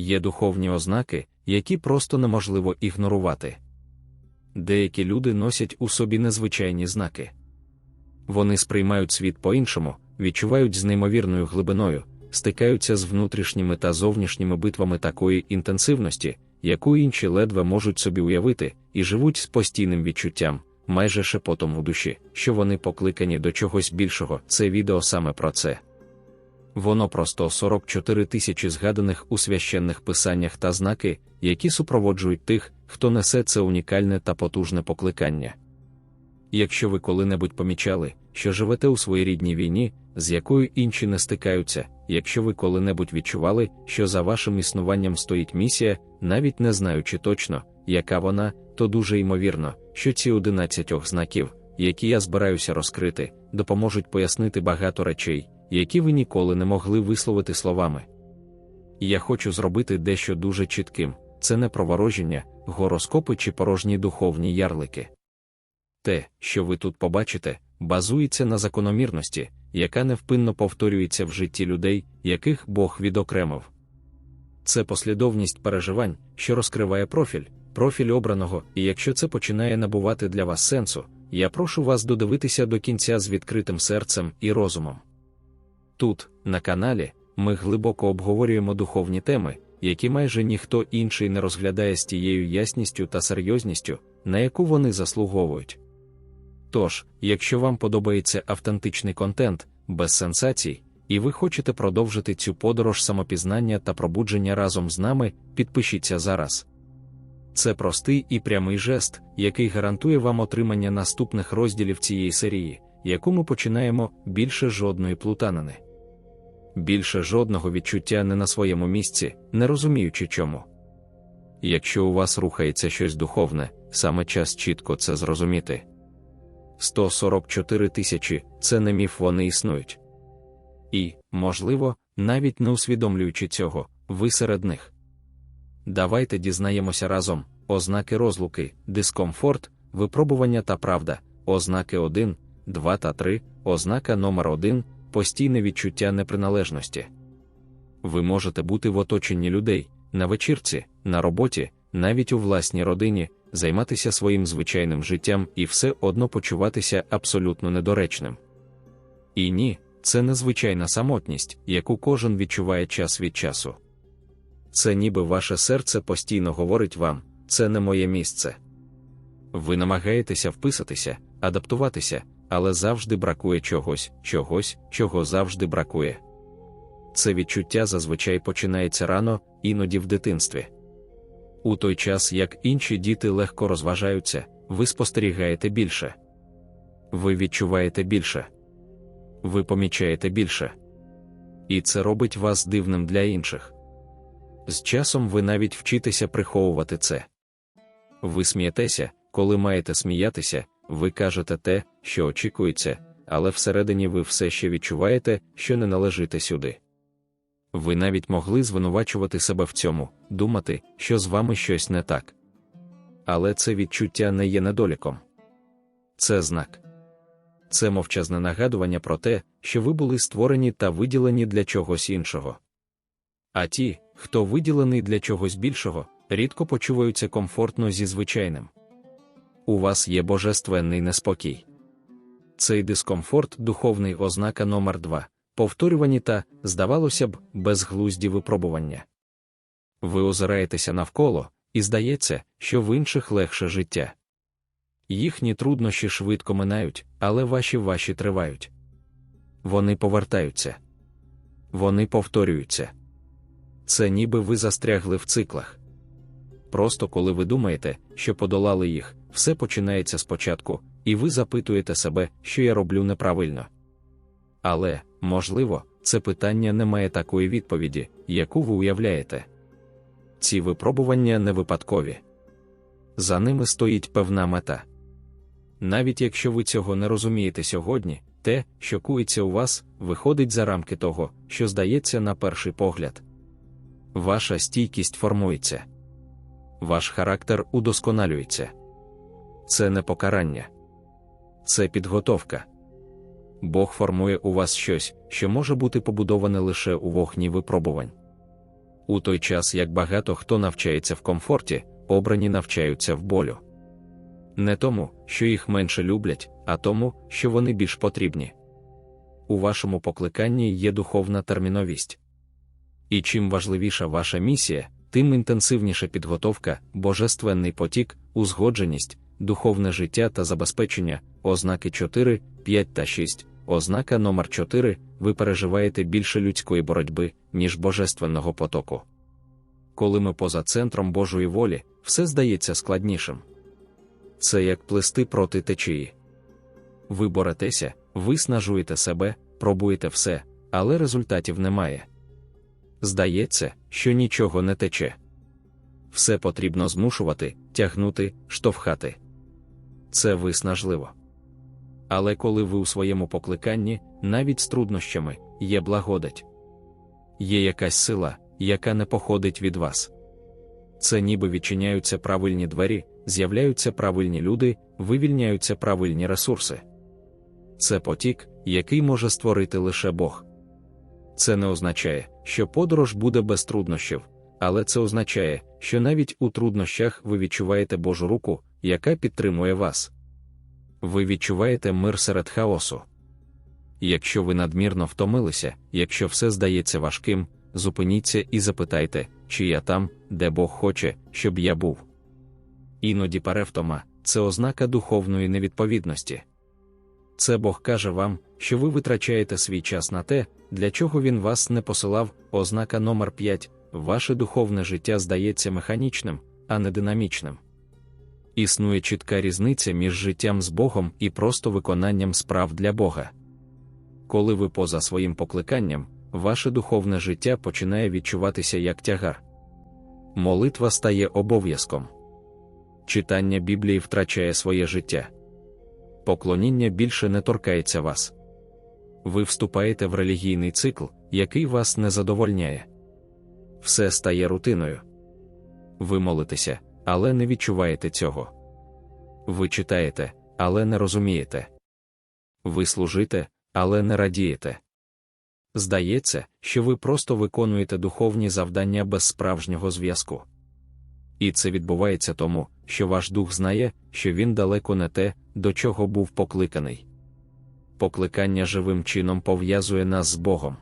Є духовні ознаки, які просто неможливо ігнорувати. Деякі люди носять у собі незвичайні знаки. Вони сприймають світ по-іншому, відчувають з неймовірною глибиною, стикаються з внутрішніми та зовнішніми битвами такої інтенсивності, яку інші ледве можуть собі уявити, і живуть з постійним відчуттям, майже шепотом у душі, що вони покликані до чогось більшого. Це відео саме про це. Воно про 144 тисячі згаданих у священних писаннях та знаки, які супроводжують тих, хто несе це унікальне та потужне покликання. Якщо ви коли-небудь помічали, що живете у своїй рідній війні, з якою інші не стикаються, якщо ви коли-небудь відчували, що за вашим існуванням стоїть місія, навіть не знаючи точно, яка вона, то дуже ймовірно, що ці 11 знаків, які я збираюся розкрити, допоможуть пояснити багато речей, які ви ніколи не могли висловити словами. Я хочу зробити дещо дуже чітким це не провороження, гороскопи чи порожні духовні ярлики. Те, що ви тут побачите, базується на закономірності, яка невпинно повторюється в житті людей, яких Бог відокремив. Це послідовність переживань, що розкриває профіль, профіль обраного, і якщо це починає набувати для вас сенсу, я прошу вас додивитися до кінця з відкритим серцем і розумом. Тут, на каналі, ми глибоко обговорюємо духовні теми, які майже ніхто інший не розглядає з тією ясністю та серйозністю, на яку вони заслуговують. Тож, якщо вам подобається автентичний контент, без сенсацій, і ви хочете продовжити цю подорож самопізнання та пробудження разом з нами, підпишіться зараз. Це простий і прямий жест, який гарантує вам отримання наступних розділів цієї серії, яку ми починаємо більше жодної плутанини. Більше жодного відчуття не на своєму місці, не розуміючи чому. Якщо у вас рухається щось духовне, саме час чітко це зрозуміти. 144 тисячі це не міф, вони існують. І, можливо, навіть не усвідомлюючи цього, ви серед них. Давайте дізнаємося разом ознаки розлуки, дискомфорт, випробування та правда, ознаки 1, 2 та 3, ознака номер 1 постійне відчуття неприналежності. Ви можете бути в оточенні людей, на вечірці, на роботі, навіть у власній родині, займатися своїм звичайним життям і все одно почуватися абсолютно недоречним. І ні, це незвичайна самотність, яку кожен відчуває час від часу. Це ніби ваше серце постійно говорить вам, це не моє місце. Ви намагаєтеся вписатися, адаптуватися, але завжди бракує чогось, чогось, чого завжди бракує. Це відчуття зазвичай починається рано, іноді в дитинстві. У той час, як інші діти легко розважаються, ви спостерігаєте більше. Ви відчуваєте більше. Ви помічаєте більше. І це робить вас дивним для інших. З часом ви навіть вчитеся приховувати це. Ви смієтеся, коли маєте сміятися, ви кажете те, що очікується, але всередині ви все ще відчуваєте, що не належите сюди. Ви навіть могли звинувачувати себе в цьому, думати, що з вами щось не так. Але це відчуття не є недоліком. Це знак. Це мовчазне нагадування про те, що ви були створені та виділені для чогось іншого. А ті, хто виділений для чогось більшого, рідко почуваються комфортно зі звичайним. У вас є божественний неспокій. Цей дискомфорт духовний ознака номер 2 повторювані та, здавалося б, безглузді випробування. Ви озираєтеся навколо, і здається, що в інших легше життя. Їхні труднощі швидко минають, але ваші ваші тривають. Вони повертаються. Вони повторюються. Це ніби ви застрягли в циклах. Просто коли ви думаєте, що подолали їх, все починається спочатку, і ви запитуєте себе, що я роблю неправильно. Але, можливо, це питання не має такої відповіді, яку ви уявляєте. Ці випробування не випадкові. За ними стоїть певна мета. Навіть якщо ви цього не розумієте сьогодні, те, що кується у вас, виходить за рамки того, що здається на перший погляд. Ваша стійкість формується, ваш характер удосконалюється. Це не покарання, це підготовка. Бог формує у вас щось, що може бути побудоване лише у вогні випробувань. У той час як багато хто навчається в комфорті, обрані навчаються в болю. Не тому, що їх менше люблять, а тому, що вони більш потрібні. У вашому покликанні є духовна терміновість. І чим важливіша ваша місія, тим інтенсивніша підготовка, божественний потік, узгодженість, духовне життя та забезпечення, ознаки 4, 5 та 6, ознака номер 4 ви переживаєте більше людської боротьби, ніж божественного потоку. Коли ми поза центром Божої волі, все здається складнішим. Це як плести проти течії. Ви боретеся, ви снажуєте себе, пробуєте все, але результатів немає. Здається, що нічого не тече. Все потрібно змушувати, тягнути, штовхати. Це виснажливо. Але коли ви у своєму покликанні, навіть з труднощами, є благодать, є якась сила, яка не походить від вас. Це ніби відчиняються правильні двері, з'являються правильні люди, вивільняються правильні ресурси. Це потік, який може створити лише Бог. Це не означає, що подорож буде без труднощів, але це означає, що навіть у труднощах ви відчуваєте Божу руку, яка підтримує вас. Ви відчуваєте мир серед хаосу. Якщо ви надмірно втомилися, якщо все здається важким, зупиніться і запитайте, чи я там, де Бог хоче, щоб я був. Іноді перевтома це ознака духовної невідповідності. Це Бог каже вам, що ви витрачаєте свій час на те, для чого він вас не посилав, ознака номер 5 ваше духовне життя здається механічним, а не динамічним. Існує чітка різниця між життям з Богом і просто виконанням справ для Бога. Коли ви поза своїм покликанням, ваше духовне життя починає відчуватися як тягар. Молитва стає обов'язком. Читання Біблії втрачає своє життя. Поклоніння більше не торкається вас. Ви вступаєте в релігійний цикл, який вас не задовольняє. Все стає рутиною. Ви молитеся, але не відчуваєте цього. Ви читаєте, але не розумієте. Ви служите, але не радієте. Здається, що ви просто виконуєте духовні завдання без справжнього зв'язку. І це відбувається тому, що ваш дух знає, що він далеко не те, до чого був покликаний. Покликання живим чином пов'язує нас з Богом.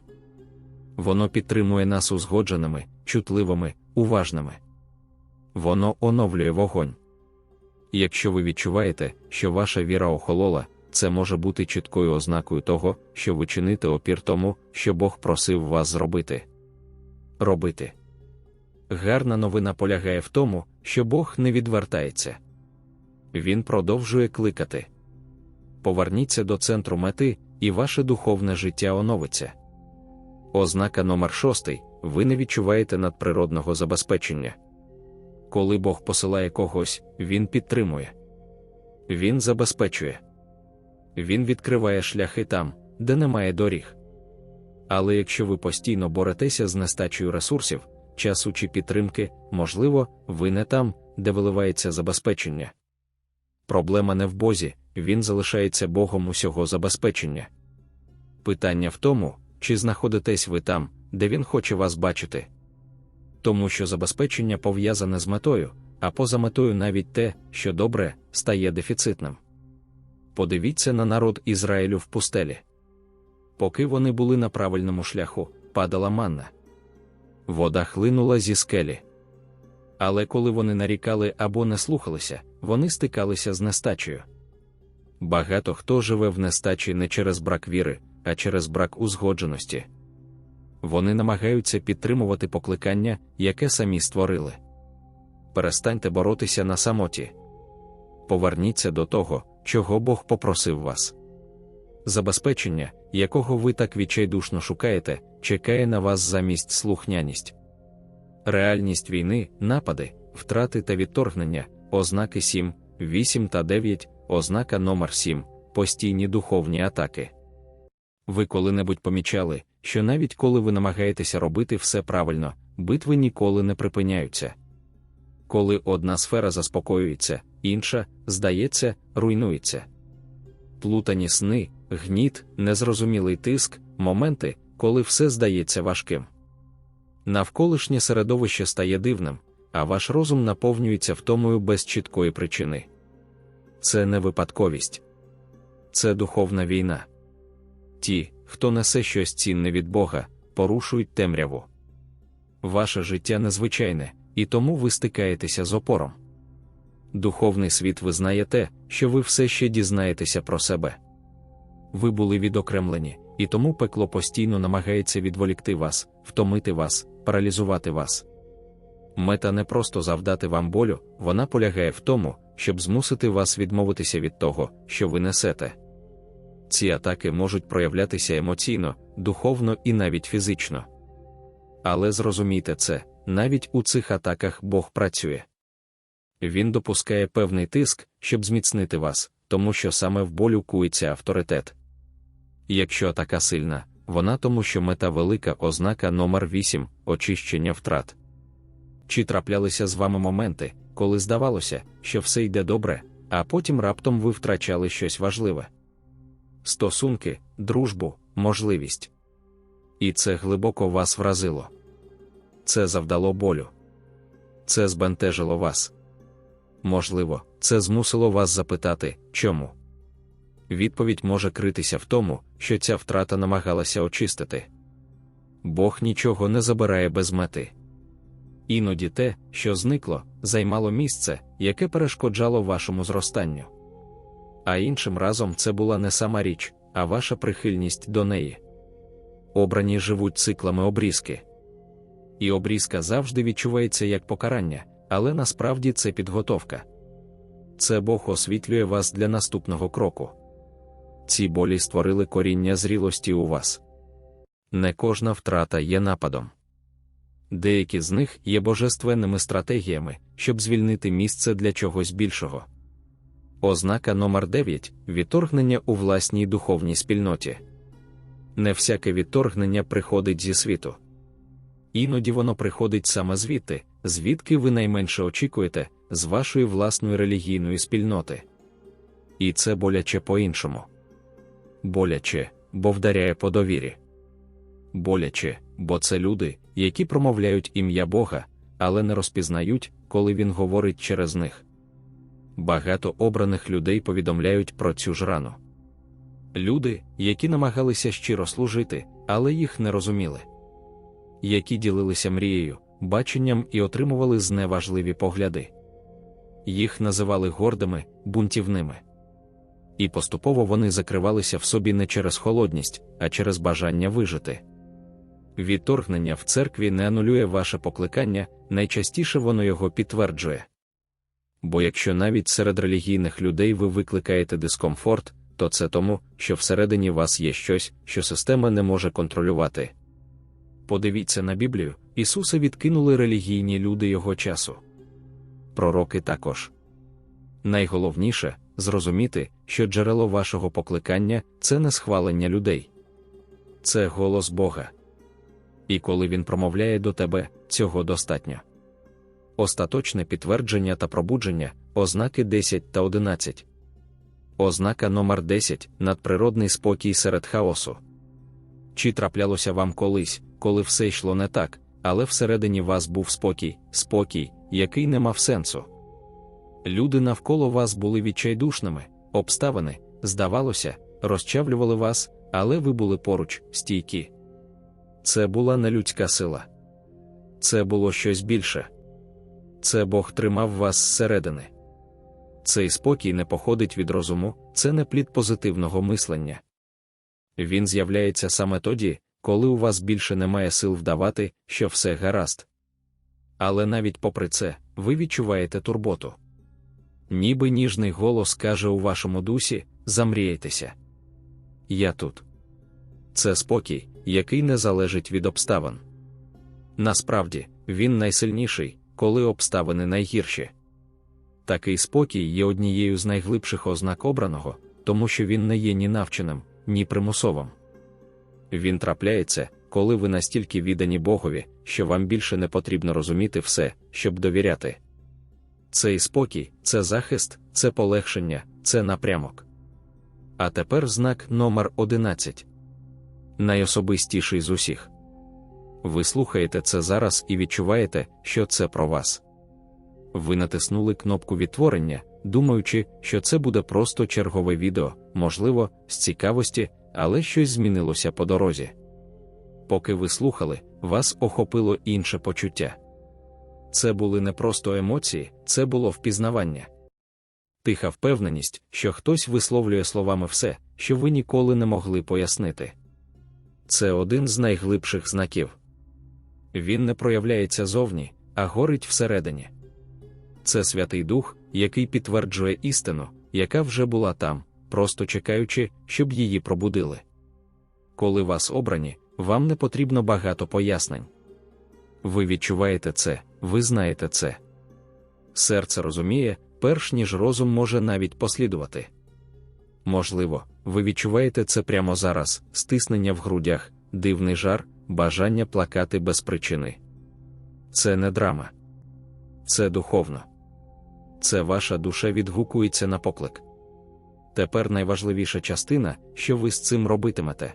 Воно підтримує нас узгодженими, чутливими, уважними. Воно оновлює вогонь. Якщо ви відчуваєте, що ваша віра охолола, це може бути чіткою ознакою того, що ви чините опір тому, що Бог просив вас зробити. Робити. Гарна новина полягає в тому, що Бог не відвертається. Він продовжує кликати. Поверніться до центру мети, і ваше духовне життя оновиться. Ознака номер 6 ви не відчуваєте надприродного забезпечення. Коли Бог посилає когось, Він підтримує, Він забезпечує, Він відкриває шляхи там, де немає доріг. Але якщо ви постійно боретеся з нестачею ресурсів, часу чи підтримки, можливо, ви не там, де виливається забезпечення. Проблема не в Бозі, він залишається Богом усього забезпечення. Питання в тому, чи знаходитесь ви там, де він хоче вас бачити. Тому що забезпечення пов'язане з метою, а поза метою навіть те, що добре, стає дефіцитним. Подивіться на народ Ізраїлю в пустелі. Поки вони були на правильному шляху, падала манна. Вода хлинула зі скелі. Але коли вони нарікали або не слухалися, вони стикалися з нестачею. Багато хто живе в нестачі не через брак віри, а через брак узгодженості. Вони намагаються підтримувати покликання, яке самі створили. Перестаньте боротися на самоті. Поверніться до того, чого Бог попросив вас. Забезпечення, якого ви так відчайдушно шукаєте, чекає на вас замість слухняність. Реальність війни, напади, втрати та відторгнення, ознаки 7, 8 та 9, ознака номер 7 постійні духовні атаки. Ви коли-небудь помічали, що навіть коли ви намагаєтеся робити все правильно, битви ніколи не припиняються. Коли одна сфера заспокоюється, інша, здається, руйнується. Плутані сни, гніт, незрозумілий тиск, моменти, коли все здається важким. Навколишнє середовище стає дивним, а ваш розум наповнюється втомою без чіткої причини. Це не випадковість, це духовна війна. Ті, хто несе щось цінне від Бога, порушують темряву. Ваше життя незвичайне, і тому ви стикаєтеся з опором. Духовний світ визнає те, що ви все ще дізнаєтеся про себе. Ви були відокремлені, і тому пекло постійно намагається відволікти вас, втомити вас, паралізувати вас. Мета не просто завдати вам болю, вона полягає в тому, щоб змусити вас відмовитися від того, що ви несете. Ці атаки можуть проявлятися емоційно, духовно і навіть фізично. Але зрозумійте це, навіть у цих атаках Бог працює. Він допускає певний тиск, щоб зміцнити вас, тому що саме в болю кується авторитет. Якщо атака сильна, вона тому, що мета велика ознака номер 8 очищення втрат. Чи траплялися з вами моменти, коли здавалося, що все йде добре, а потім раптом ви втрачали щось важливе? Стосунки, дружбу, можливість. І це глибоко вас вразило. Це завдало болю. Це збентежило вас. Можливо, це змусило вас запитати, чому. Відповідь може критися в тому, що ця втрата намагалася очистити. Бог нічого не забирає без мети. Іноді те, що зникло, займало місце, яке перешкоджало вашому зростанню. А іншим разом це була не сама річ, а ваша прихильність до неї. Обрані живуть циклами обрізки. І обрізка завжди відчувається як покарання, але насправді це підготовка. Це Бог освітлює вас для наступного кроку. Ці болі створили коріння зрілості у вас. Не кожна втрата є нападом. Деякі з них є божественними стратегіями, щоб звільнити місце для чогось більшого. Ознака номер 9 відторгнення у власній духовній спільноті. Не всяке відторгнення приходить зі світу. Іноді воно приходить саме звідти, звідки ви найменше очікуєте, з вашої власної релігійної спільноти. І це боляче по-іншому. Боляче, бо вдаряє по довірі. Боляче, бо це люди, які промовляють ім'я Бога, але не розпізнають, коли Він говорить через них. Багато обраних людей повідомляють про цю ж рану. Люди, які намагалися щиро служити, але їх не розуміли, які ділилися мрією, баченням і отримували зневажливі погляди. Їх називали гордими, бунтівними. І поступово вони закривалися в собі не через холодність, а через бажання вижити. Відторгнення в церкві не анулює ваше покликання, найчастіше воно його підтверджує. Бо якщо навіть серед релігійних людей ви викликаєте дискомфорт, то це тому, що всередині вас є щось, що система не може контролювати. Подивіться на Біблію, Ісуса відкинули релігійні люди його часу. Пророки також. Найголовніше зрозуміти, що джерело вашого покликання це не схвалення людей, це голос Бога. І коли він промовляє до тебе, цього достатньо. Остаточне підтвердження та пробудження, ознаки 10 та 11. Ознака номер 10 надприродний спокій серед хаосу. Чи траплялося вам колись, коли все йшло не так, але всередині вас був спокій, спокій, який не мав сенсу. Люди навколо вас були відчайдушними, обставини, здавалося, розчавлювали вас, але ви були поруч, стійкі. Це була не людська сила. Це було щось більше. Це Бог тримав вас зсередини. Цей спокій не походить від розуму, це не плід позитивного мислення. Він з'являється саме тоді, коли у вас більше немає сил вдавати, що все гаразд. Але навіть попри це, ви відчуваєте турботу. Ніби ніжний голос каже у вашому дусі замрійтеся. Я тут. Це спокій, який не залежить від обставин. Насправді, він найсильніший, коли обставини найгірші. Такий спокій є однією з найглибших ознак обраного, тому що він не є ні навченим, ні примусовим. Він трапляється, коли ви настільки віддані Богові, що вам більше не потрібно розуміти все, щоб довіряти. Цей спокій, це захист, це полегшення, це напрямок. А тепер знак номер 11 найособистіший з усіх. Ви слухаєте це зараз і відчуваєте, що це про вас. Ви натиснули кнопку відтворення, думаючи, що це буде просто чергове відео, можливо, з цікавості, але щось змінилося по дорозі. Поки ви слухали, вас охопило інше почуття. Це були не просто емоції, це було впізнавання. Тиха впевненість, що хтось висловлює словами все, що ви ніколи не могли пояснити. Це один з найглибших знаків. Він не проявляється зовні, а горить всередині. Це Святий Дух, який підтверджує істину, яка вже була там, просто чекаючи, щоб її пробудили. Коли вас обрані, вам не потрібно багато пояснень. Ви відчуваєте це, ви знаєте це. Серце розуміє, перш ніж розум може навіть послідувати. Можливо, ви відчуваєте це прямо зараз, стиснення в грудях, дивний жар, бажання плакати без причини. Це не драма, це духовно. Це ваша душа відгукується на поклик. Тепер найважливіша частина, що ви з цим робитимете.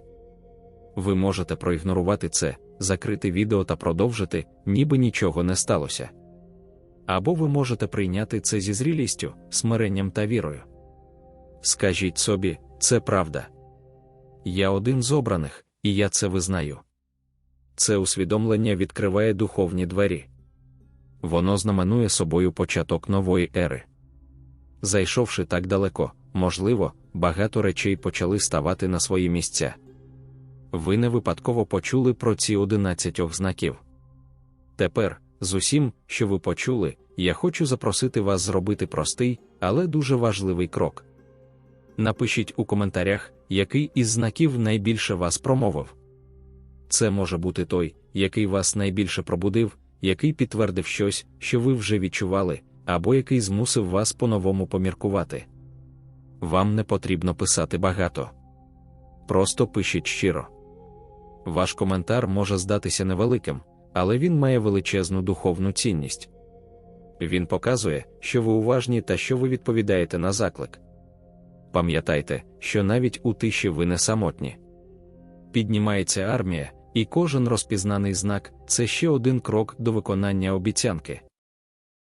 Ви можете проігнорувати це, закрити відео та продовжити, ніби нічого не сталося. Або ви можете прийняти це зі зрілістю, смиренням та вірою. Скажіть собі, це правда. Я один з обраних, і я це визнаю. Це усвідомлення відкриває духовні двері. Воно знаменує собою початок нової ери. Зайшовши так далеко, можливо, багато речей почали ставати на свої місця. Ви не випадково почули про ці одинадцятьох знаків. Тепер, з усім, що ви почули, я хочу запросити вас зробити простий, але дуже важливий крок. Напишіть у коментарях, який із знаків найбільше вас промовив. Це може бути той, який вас найбільше пробудив, який підтвердив щось, що ви вже відчували, або який змусив вас по-новому поміркувати. Вам не потрібно писати багато. Просто пишіть щиро. Ваш коментар може здатися невеликим, але він має величезну духовну цінність. Він показує, що ви уважні та що ви відповідаєте на заклик. Пам'ятайте, що навіть у тиші ви не самотні. Піднімається армія, і кожен розпізнаний знак це ще один крок до виконання обіцянки.